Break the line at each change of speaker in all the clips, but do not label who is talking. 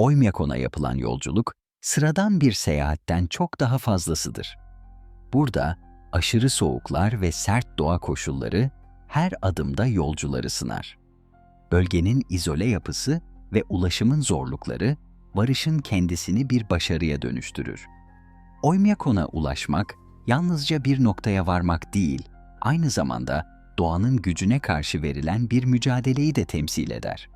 Oymyakon'a yapılan yolculuk, sıradan bir seyahatten çok daha fazlasıdır. Burada aşırı soğuklar ve sert doğa koşulları her adımda yolcuları sınar. Bölgenin izole yapısı ve ulaşımın zorlukları varışın kendisini bir başarıya dönüştürür. Oymyakon'a ulaşmak yalnızca bir noktaya varmak değil, aynı zamanda doğanın gücüne karşı verilen bir mücadeleyi de temsil eder.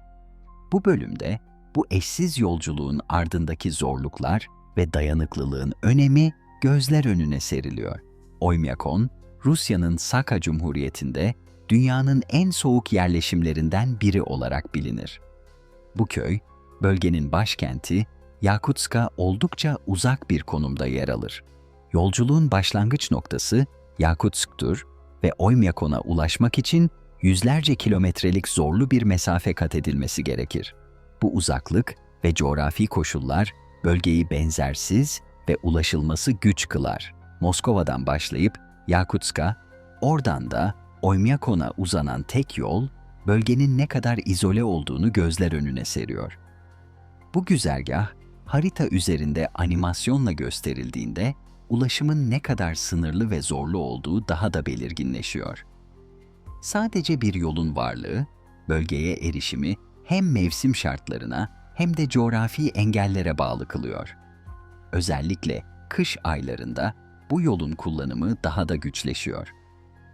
Bu bölümde bu eşsiz yolculuğun ardındaki zorluklar ve dayanıklılığın önemi gözler önüne seriliyor. Oymyakon, Rusya'nın Saka Cumhuriyeti'nde dünyanın en soğuk yerleşimlerinden biri olarak bilinir. Bu köy, bölgenin başkenti Yakutsk'a oldukça uzak bir konumda yer alır. Yolculuğun başlangıç noktası Yakutsk'tur ve Oymyakon'a ulaşmak için yüzlerce kilometrelik zorlu bir mesafe kat edilmesi gerekir. Bu uzaklık ve coğrafi koşullar bölgeyi benzersiz ve ulaşılması güç kılar. Moskova'dan başlayıp Yakutsk'a, oradan da Oymyakon'a uzanan tek yol, bölgenin ne kadar izole olduğunu gözler önüne seriyor. Bu güzergah, harita üzerinde animasyonla gösterildiğinde ulaşımın ne kadar sınırlı ve zorlu olduğu daha da belirginleşiyor. Sadece bir yolun varlığı, bölgeye erişimi hem mevsim şartlarına hem de coğrafi engellere bağlı kılıyor. Özellikle kış aylarında bu yolun kullanımı daha da güçleşiyor.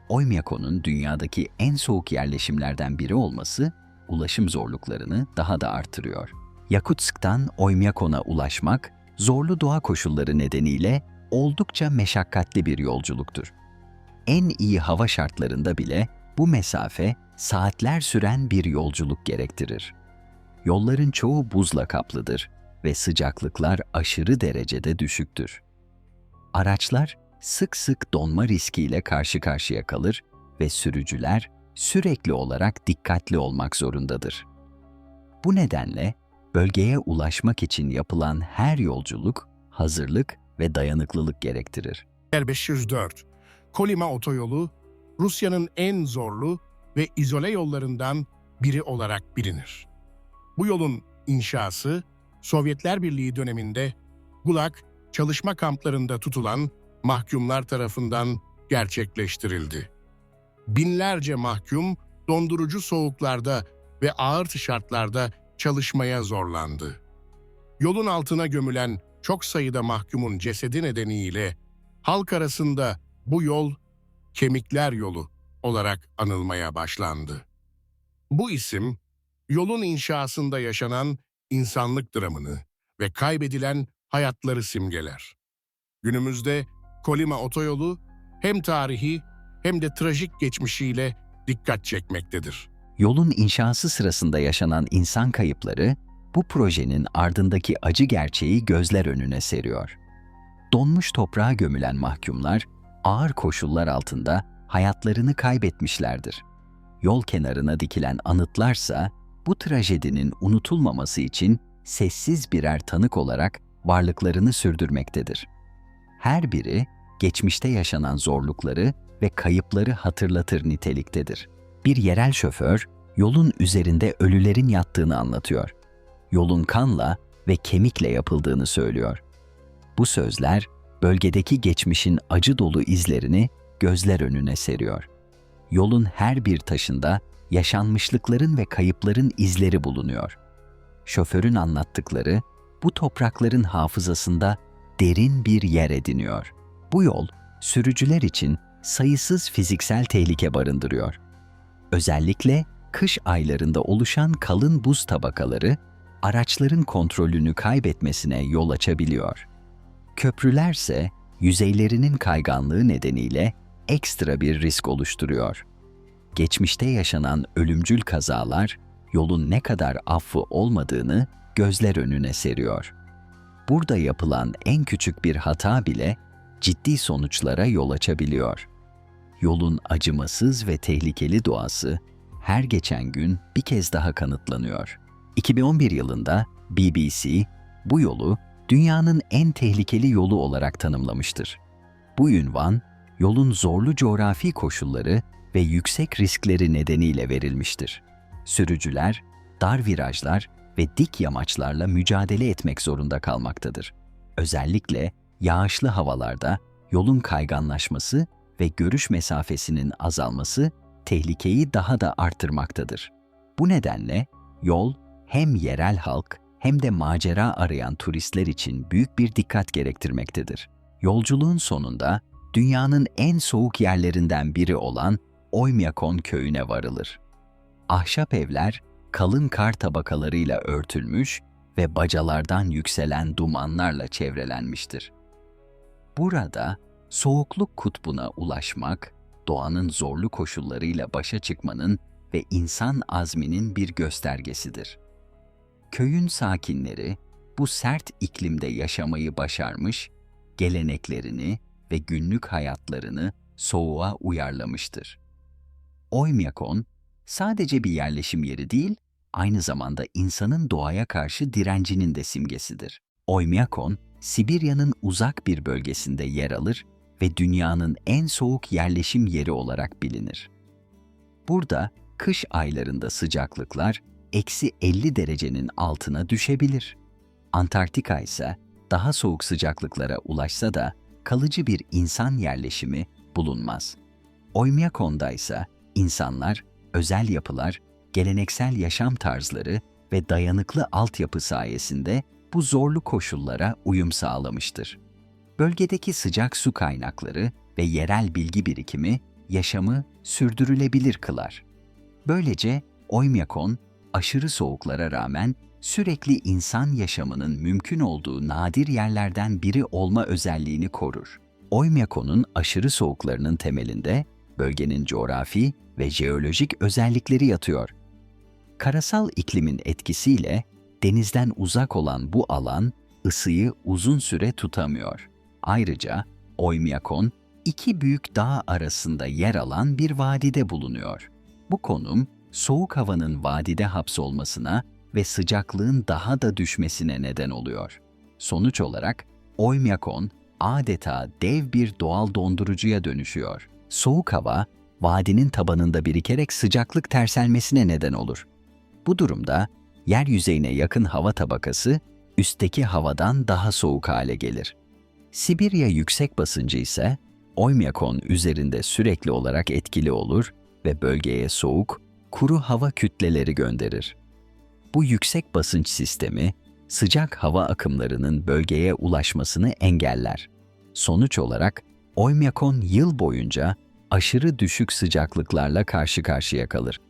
Oymyakon'un dünyadaki en soğuk yerleşimlerden biri olması ulaşım zorluklarını daha da artırıyor. Yakutsk'tan Oymyakon'a ulaşmak zorlu doğa koşulları nedeniyle oldukça meşakkatli bir yolculuktur. En iyi hava şartlarında bile bu mesafe saatler süren bir yolculuk gerektirir. Yolların çoğu buzla kaplıdır ve sıcaklıklar aşırı derecede düşüktür. Araçlar sık sık donma riskiyle karşı karşıya kalır ve sürücüler sürekli olarak dikkatli olmak zorundadır. Bu nedenle bölgeye ulaşmak için yapılan her yolculuk hazırlık ve dayanıklılık gerektirir.
504 Kolima Otoyolu, Rusya'nın en zorlu ve izole yollarından biri olarak bilinir. Bu yolun inşası, Sovyetler Birliği döneminde Gulag çalışma kamplarında tutulan mahkumlar tarafından gerçekleştirildi. Binlerce mahkum dondurucu soğuklarda ve ağır şartlarda çalışmaya zorlandı. Yolun altına gömülen çok sayıda mahkumun cesedi nedeniyle halk arasında bu yol kemikler yolu olarak anılmaya başlandı. Bu isim yolun inşasında yaşanan insanlık dramını ve kaybedilen hayatları simgeler. Günümüzde Kolima Otoyolu hem tarihi hem de trajik geçmişiyle dikkat çekmektedir.
Yolun inşası sırasında yaşanan insan kayıpları bu projenin ardındaki acı gerçeği gözler önüne seriyor. Donmuş toprağa gömülen mahkumlar ağır koşullar altında hayatlarını kaybetmişlerdir. Yol kenarına dikilen anıtlarsa bu trajedinin unutulmaması için sessiz birer tanık olarak varlıklarını sürdürmektedir. Her biri geçmişte yaşanan zorlukları ve kayıpları hatırlatır niteliktedir. Bir yerel şoför yolun üzerinde ölülerin yattığını anlatıyor. Yolun kanla ve kemikle yapıldığını söylüyor. Bu sözler bölgedeki geçmişin acı dolu izlerini gözler önüne seriyor. Yolun her bir taşında yaşanmışlıkların ve kayıpların izleri bulunuyor. Şoförün anlattıkları bu toprakların hafızasında derin bir yer ediniyor. Bu yol sürücüler için sayısız fiziksel tehlike barındırıyor. Özellikle kış aylarında oluşan kalın buz tabakaları araçların kontrolünü kaybetmesine yol açabiliyor. Köprülerse yüzeylerinin kayganlığı nedeniyle ekstra bir risk oluşturuyor. Geçmişte yaşanan ölümcül kazalar yolun ne kadar affı olmadığını gözler önüne seriyor. Burada yapılan en küçük bir hata bile ciddi sonuçlara yol açabiliyor. Yolun acımasız ve tehlikeli doğası her geçen gün bir kez daha kanıtlanıyor. 2011 yılında BBC bu yolu dünyanın en tehlikeli yolu olarak tanımlamıştır. Bu ünvan, yolun zorlu coğrafi koşulları ve yüksek riskleri nedeniyle verilmiştir. Sürücüler, dar virajlar ve dik yamaçlarla mücadele etmek zorunda kalmaktadır. Özellikle yağışlı havalarda yolun kayganlaşması ve görüş mesafesinin azalması tehlikeyi daha da arttırmaktadır. Bu nedenle yol hem yerel halk hem de macera arayan turistler için büyük bir dikkat gerektirmektedir. Yolculuğun sonunda dünyanın en soğuk yerlerinden biri olan Oymyakon köyüne varılır. Ahşap evler kalın kar tabakalarıyla örtülmüş ve bacalardan yükselen dumanlarla çevrelenmiştir. Burada soğukluk kutbuna ulaşmak, doğanın zorlu koşullarıyla başa çıkmanın ve insan azminin bir göstergesidir. Köyün sakinleri bu sert iklimde yaşamayı başarmış, geleneklerini ve günlük hayatlarını soğuğa uyarlamıştır. Oymyakon sadece bir yerleşim yeri değil, aynı zamanda insanın doğaya karşı direncinin de simgesidir. Oymyakon, Sibirya'nın uzak bir bölgesinde yer alır ve dünyanın en soğuk yerleşim yeri olarak bilinir. Burada kış aylarında sıcaklıklar eksi 50 derecenin altına düşebilir. Antarktika ise daha soğuk sıcaklıklara ulaşsa da kalıcı bir insan yerleşimi bulunmaz. Oymyakon'da ise insanlar, özel yapılar, geleneksel yaşam tarzları ve dayanıklı altyapı sayesinde bu zorlu koşullara uyum sağlamıştır. Bölgedeki sıcak su kaynakları ve yerel bilgi birikimi yaşamı sürdürülebilir kılar. Böylece Oymyakon, aşırı soğuklara rağmen sürekli insan yaşamının mümkün olduğu nadir yerlerden biri olma özelliğini korur. Oymyakon'un aşırı soğuklarının temelinde bölgenin coğrafi ve jeolojik özellikleri yatıyor. Karasal iklimin etkisiyle denizden uzak olan bu alan ısıyı uzun süre tutamıyor. Ayrıca Oymyakon iki büyük dağ arasında yer alan bir vadide bulunuyor. Bu konum soğuk havanın vadide hapsolmasına ve sıcaklığın daha da düşmesine neden oluyor. Sonuç olarak Oymyakon adeta dev bir doğal dondurucuya dönüşüyor. Soğuk hava vadinin tabanında birikerek sıcaklık terselmesine neden olur. Bu durumda yer yüzeyine yakın hava tabakası üstteki havadan daha soğuk hale gelir. Sibirya yüksek basıncı ise Oymyakon üzerinde sürekli olarak etkili olur ve bölgeye soğuk, kuru hava kütleleri gönderir. Bu yüksek basınç sistemi sıcak hava akımlarının bölgeye ulaşmasını engeller. Sonuç olarak Oymyakon yıl boyunca aşırı düşük sıcaklıklarla karşı karşıya kalır.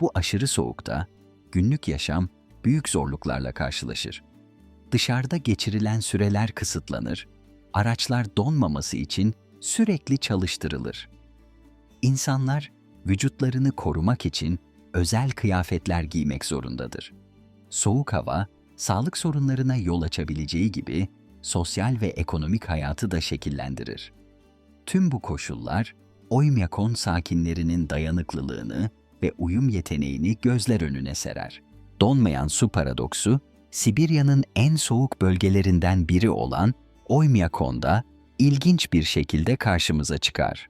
Bu aşırı soğukta günlük yaşam büyük zorluklarla karşılaşır. Dışarıda geçirilen süreler kısıtlanır, araçlar donmaması için sürekli çalıştırılır. İnsanlar vücutlarını korumak için özel kıyafetler giymek zorundadır. Soğuk hava, sağlık sorunlarına yol açabileceği gibi sosyal ve ekonomik hayatı da şekillendirir. Tüm bu koşullar, Oymyakon sakinlerinin dayanıklılığını ve uyum yeteneğini gözler önüne serer. Donmayan su paradoksu, Sibirya'nın en soğuk bölgelerinden biri olan Oymyakon'da ilginç bir şekilde karşımıza çıkar.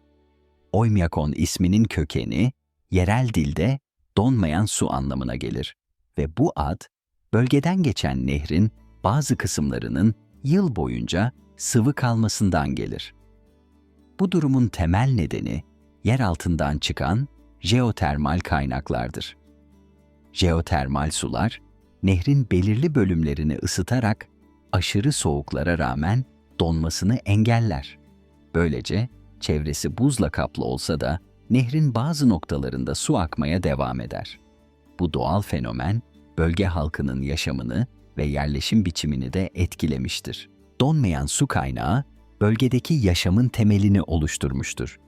Oymyakon isminin kökeni, yerel dilde donmayan su anlamına gelir ve bu ad, bölgeden geçen nehrin bazı kısımlarının yıl boyunca sıvı kalmasından gelir. Bu durumun temel nedeni yer altından çıkan jeotermal kaynaklardır. Jeotermal sular, nehrin belirli bölümlerini ısıtarak aşırı soğuklara rağmen donmasını engeller. Böylece çevresi buzla kaplı olsa da nehrin bazı noktalarında su akmaya devam eder. Bu doğal fenomen bölge halkının yaşamını ve yerleşim biçimini de etkilemiştir. Donmayan su kaynağı bölgedeki yaşamın temelini oluşturmuştur.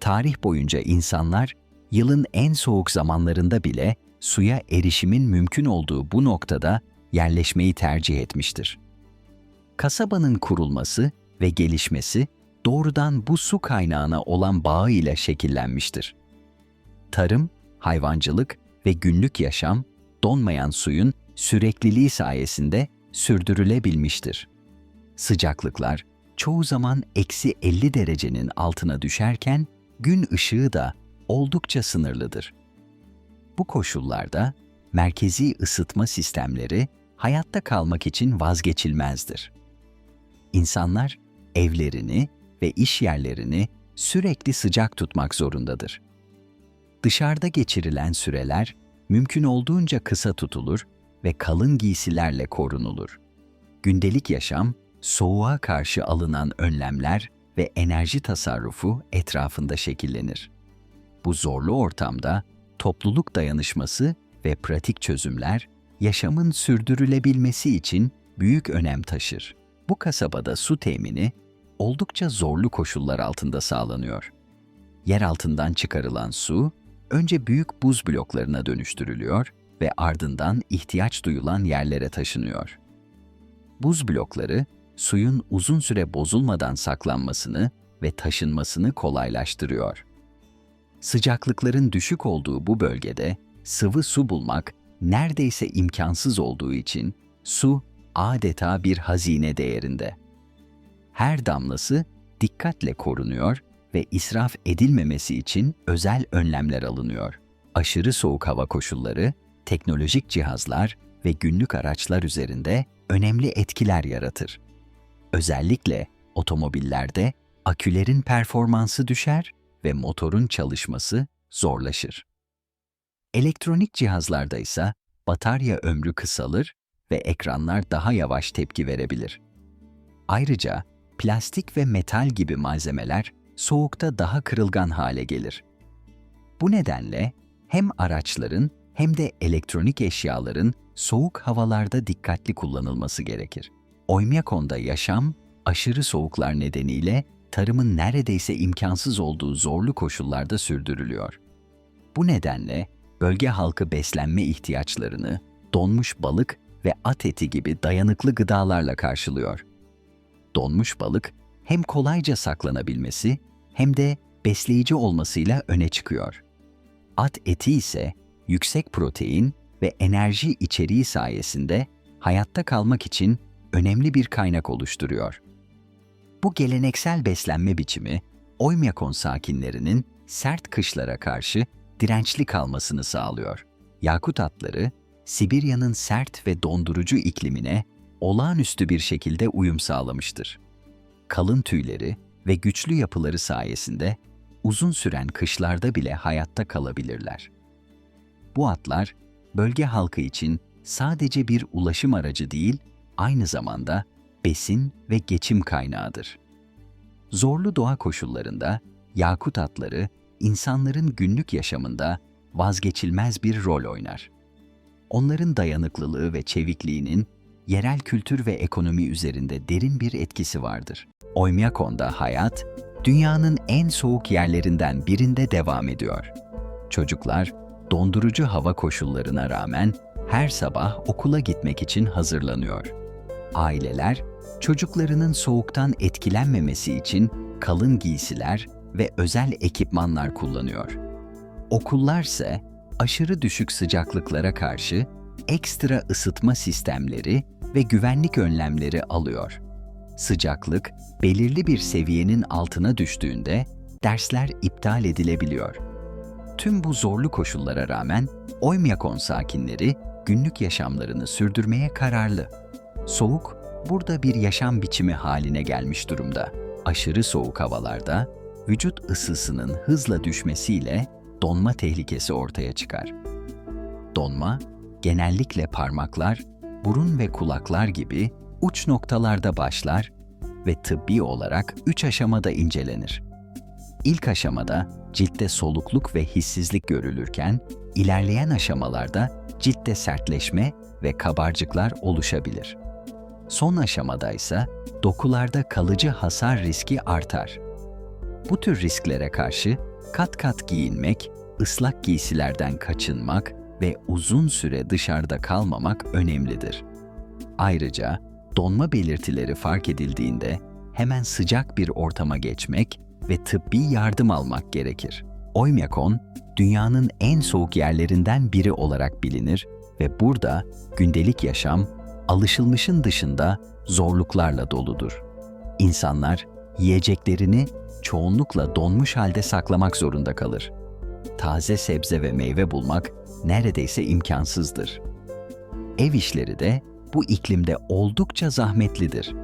Tarih boyunca insanlar yılın en soğuk zamanlarında bile suya erişimin mümkün olduğu bu noktada yerleşmeyi tercih etmiştir. Kasabanın kurulması ve gelişmesi doğrudan bu su kaynağına olan bağı ile şekillenmiştir. Tarım, hayvancılık ve günlük yaşam donmayan suyun sürekliliği sayesinde sürdürülebilmiştir. Sıcaklıklar çoğu zaman eksi 50 derecenin altına düşerken gün ışığı da oldukça sınırlıdır. Bu koşullarda merkezi ısıtma sistemleri hayatta kalmak için vazgeçilmezdir. İnsanlar evlerini ve iş yerlerini sürekli sıcak tutmak zorundadır. Dışarıda geçirilen süreler mümkün olduğunca kısa tutulur ve kalın giysilerle korunulur. Gündelik yaşam, soğuğa karşı alınan önlemler ve enerji tasarrufu etrafında şekillenir. Bu zorlu ortamda topluluk dayanışması ve pratik çözümler yaşamın sürdürülebilmesi için büyük önem taşır. Bu kasabada su temini oldukça zorlu koşullar altında sağlanıyor. Yer altından çıkarılan su önce büyük buz bloklarına dönüştürülüyor ve ardından ihtiyaç duyulan yerlere taşınıyor. Buz blokları suyun uzun süre bozulmadan saklanmasını ve taşınmasını kolaylaştırıyor. Sıcaklıkların düşük olduğu bu bölgede sıvı su bulmak neredeyse imkansız olduğu için su adeta bir hazine değerinde. Her damlası dikkatle korunuyor ve israf edilmemesi için özel önlemler alınıyor. Aşırı soğuk hava koşulları, teknolojik cihazlar ve günlük araçlar üzerinde önemli etkiler yaratır. Özellikle otomobillerde akülerin performansı düşer ve motorun çalışması zorlaşır. Elektronik cihazlarda ise batarya ömrü kısalır ve ekranlar daha yavaş tepki verebilir. Ayrıca plastik ve metal gibi malzemeler soğukta daha kırılgan hale gelir. Bu nedenle hem araçların hem de elektronik eşyaların soğuk havalarda dikkatli kullanılması gerekir. Oymyakon'da yaşam, aşırı soğuklar nedeniyle tarımın neredeyse imkansız olduğu zorlu koşullarda sürdürülüyor. Bu nedenle bölge halkı beslenme ihtiyaçlarını donmuş balık ve at eti gibi dayanıklı gıdalarla karşılıyor. Donmuş balık hem kolayca saklanabilmesi hem de besleyici olmasıyla öne çıkıyor. At eti ise yüksek protein ve enerji içeriği sayesinde hayatta kalmak için önemli bir kaynak oluşturuyor. Bu geleneksel beslenme biçimi, Oymyakon sakinlerinin sert kışlara karşı dirençli kalmasını sağlıyor. Yakut atları, Sibirya'nın sert ve dondurucu iklimine olağanüstü bir şekilde uyum sağlamıştır. Kalın tüyleri ve güçlü yapıları sayesinde uzun süren kışlarda bile hayatta kalabilirler. Bu atlar, bölge halkı için sadece bir ulaşım aracı değil, aynı zamanda besin ve geçim kaynağıdır. Zorlu doğa koşullarında yakut atları insanların günlük yaşamında vazgeçilmez bir rol oynar. Onların dayanıklılığı ve çevikliğinin yerel kültür ve ekonomi üzerinde derin bir etkisi vardır. Oymyakon'da hayat, dünyanın en soğuk yerlerinden birinde devam ediyor. Çocuklar, dondurucu hava koşullarına rağmen her sabah okula gitmek için hazırlanıyor. Aileler, çocuklarının soğuktan etkilenmemesi için kalın giysiler ve özel ekipmanlar kullanıyor. Okullar ise aşırı düşük sıcaklıklara karşı ekstra ısıtma sistemleri ve güvenlik önlemleri alıyor. Sıcaklık belirli bir seviyenin altına düştüğünde dersler iptal edilebiliyor. Tüm bu zorlu koşullara rağmen Oymyakon sakinleri günlük yaşamlarını sürdürmeye kararlı. Soğuk burada bir yaşam biçimi haline gelmiş durumda. Aşırı soğuk havalarda vücut ısısının hızla düşmesiyle donma tehlikesi ortaya çıkar. Donma genellikle parmaklar, burun ve kulaklar gibi uç noktalarda başlar ve tıbbi olarak üç aşamada incelenir. İlk aşamada ciltte solukluk ve hissizlik görülürken, ilerleyen aşamalarda ciltte sertleşme ve kabarcıklar oluşabilir. Son aşamada ise dokularda kalıcı hasar riski artar. Bu tür risklere karşı kat kat giyinmek, ıslak giysilerden kaçınmak ve uzun süre dışarıda kalmamak önemlidir. Ayrıca donma belirtileri fark edildiğinde hemen sıcak bir ortama geçmek ve tıbbi yardım almak gerekir. Oymyakon, dünyanın en soğuk yerlerinden biri olarak bilinir ve burada gündelik yaşam alışılmışın dışında zorluklarla doludur. İnsanlar yiyeceklerini çoğunlukla donmuş halde saklamak zorunda kalır. Taze sebze ve meyve bulmak neredeyse imkansızdır. Ev işleri de bu iklimde oldukça zahmetlidir.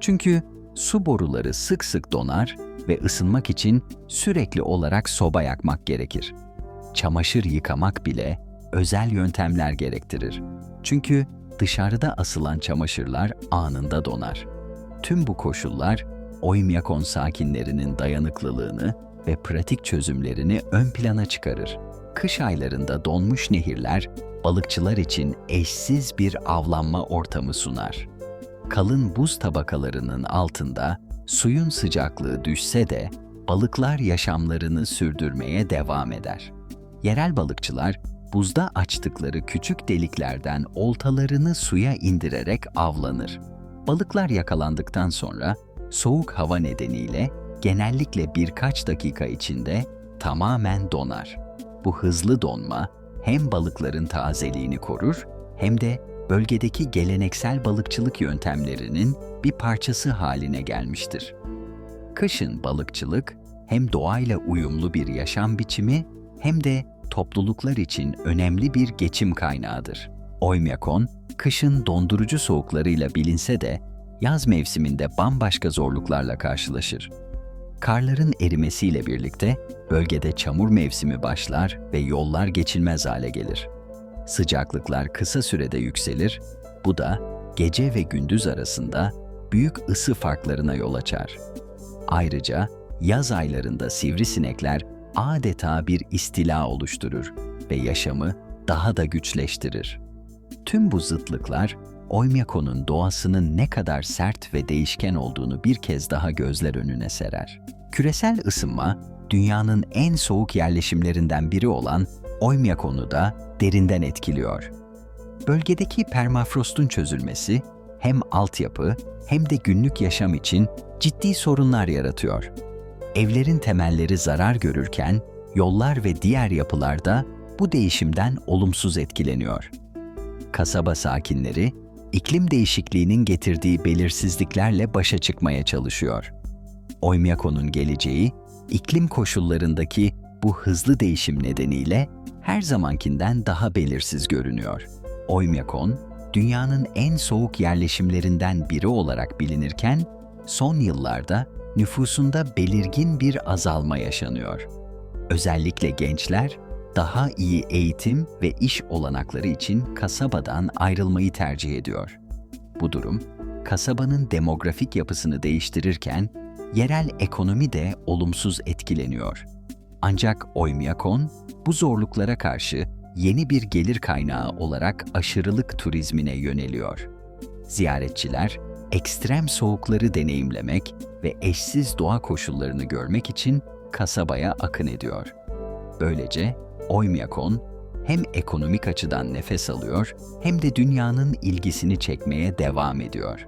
Çünkü su boruları sık sık donar ve ısınmak için sürekli olarak soba yakmak gerekir. Çamaşır yıkamak bile özel yöntemler gerektirir. Çünkü dışarıda asılan çamaşırlar anında donar. Tüm bu koşullar Oymyakon sakinlerinin dayanıklılığını ve pratik çözümlerini ön plana çıkarır. Kış aylarında donmuş nehirler balıkçılar için eşsiz bir avlanma ortamı sunar. Kalın buz tabakalarının altında suyun sıcaklığı düşse de balıklar yaşamlarını sürdürmeye devam eder. Yerel balıkçılar buzda açtıkları küçük deliklerden oltalarını suya indirerek avlanır. Balıklar yakalandıktan sonra soğuk hava nedeniyle genellikle birkaç dakika içinde tamamen donar. Bu hızlı donma hem balıkların tazeliğini korur hem de bölgedeki geleneksel balıkçılık yöntemlerinin bir parçası haline gelmiştir. Kışın balıkçılık hem doğayla uyumlu bir yaşam biçimi hem de topluluklar için önemli bir geçim kaynağıdır. Oymyakon, kışın dondurucu soğuklarıyla bilinse de yaz mevsiminde bambaşka zorluklarla karşılaşır. Karların erimesiyle birlikte bölgede çamur mevsimi başlar ve yollar geçilmez hale gelir. Sıcaklıklar kısa sürede yükselir, bu da gece ve gündüz arasında büyük ısı farklarına yol açar. Ayrıca yaz aylarında sivrisinekler adeta bir istila oluşturur ve yaşamı daha da güçleştirir. Tüm bu zıtlıklar Oymyakon'un doğasının ne kadar sert ve değişken olduğunu bir kez daha gözler önüne serer. Küresel ısınma, dünyanın en soğuk yerleşimlerinden biri olan Oymyakon'u da derinden etkiliyor. Bölgedeki permafrostun çözülmesi hem altyapı hem de günlük yaşam için ciddi sorunlar yaratıyor. Evlerin temelleri zarar görürken yollar ve diğer yapılar da bu değişimden olumsuz etkileniyor. Kasaba sakinleri iklim değişikliğinin getirdiği belirsizliklerle başa çıkmaya çalışıyor. Oymyakon'un geleceği, iklim koşullarındaki bu hızlı değişim nedeniyle her zamankinden daha belirsiz görünüyor. Oymyakon, dünyanın en soğuk yerleşimlerinden biri olarak bilinirken, son yıllarda nüfusunda belirgin bir azalma yaşanıyor. Özellikle gençler, daha iyi eğitim ve iş olanakları için kasabadan ayrılmayı tercih ediyor. Bu durum, kasabanın demografik yapısını değiştirirken, yerel ekonomi de olumsuz etkileniyor. Ancak Oymyakon, bu zorluklara karşı yeni bir gelir kaynağı olarak aşırılık turizmine yöneliyor. Ziyaretçiler, ekstrem soğukları deneyimlemek ve eşsiz doğa koşullarını görmek için kasabaya akın ediyor. Böylece Oymyakon hem ekonomik açıdan nefes alıyor hem de dünyanın ilgisini çekmeye devam ediyor.